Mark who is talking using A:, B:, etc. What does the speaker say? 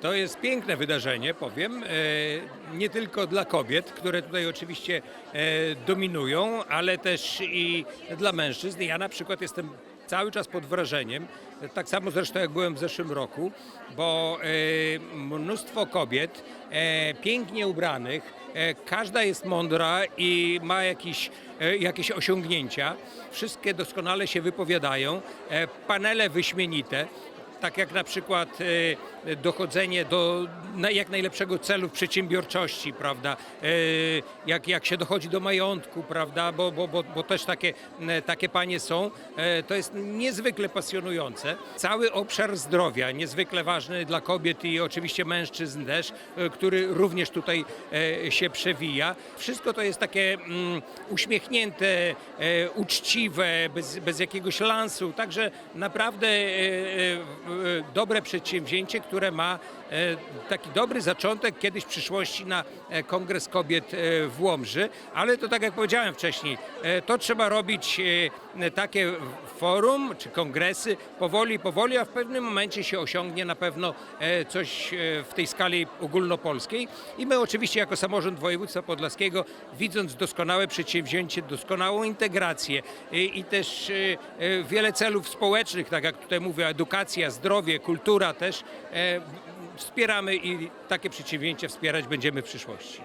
A: To jest piękne wydarzenie, powiem. E, Nie tylko dla kobiet, które tutaj oczywiście e, dominują, ale też i dla mężczyzn. Ja na przykład jestem cały czas pod wrażeniem, tak samo zresztą jak byłem w zeszłym roku, bo e, mnóstwo kobiet pięknie ubranych, każda jest mądra i ma jakiś, jakieś osiągnięcia. Wszystkie doskonale się wypowiadają, panele wyśmienite tak jak na przykład e, dochodzenie do jak najlepszego celu w przedsiębiorczości, prawda, E, jak, jak się dochodzi do majątku, prawda, bo, bo, bo, bo też takie, e, takie panie są, to jest niezwykle pasjonujące. Cały obszar zdrowia, niezwykle ważny dla kobiet i oczywiście mężczyzn też, który również tutaj się przewija. Wszystko to jest takie mm, uśmiechnięte, uczciwe, bez, bez jakiegoś lansu, także naprawdę dobre przedsięwzięcie, które ma e, taki dobry zaczątek kiedyś w przyszłości na e, Kongres Kobiet e, w Łomży, ale to tak jak powiedziałem wcześniej, e, to trzeba robić e, takie forum czy kongresy powoli, powoli, a w pewnym momencie się osiągnie na pewno e, coś e, w tej skali ogólnopolskiej. I my oczywiście jako samorząd województwa podlaskiego widząc doskonałe przedsięwzięcie, doskonałą integrację i, też e, e, wiele celów społecznych, tak jak tutaj mówię, edukacja, zdrowie, kultura też, e, wspieramy i takie przedsięwzięcia wspierać będziemy w przyszłości.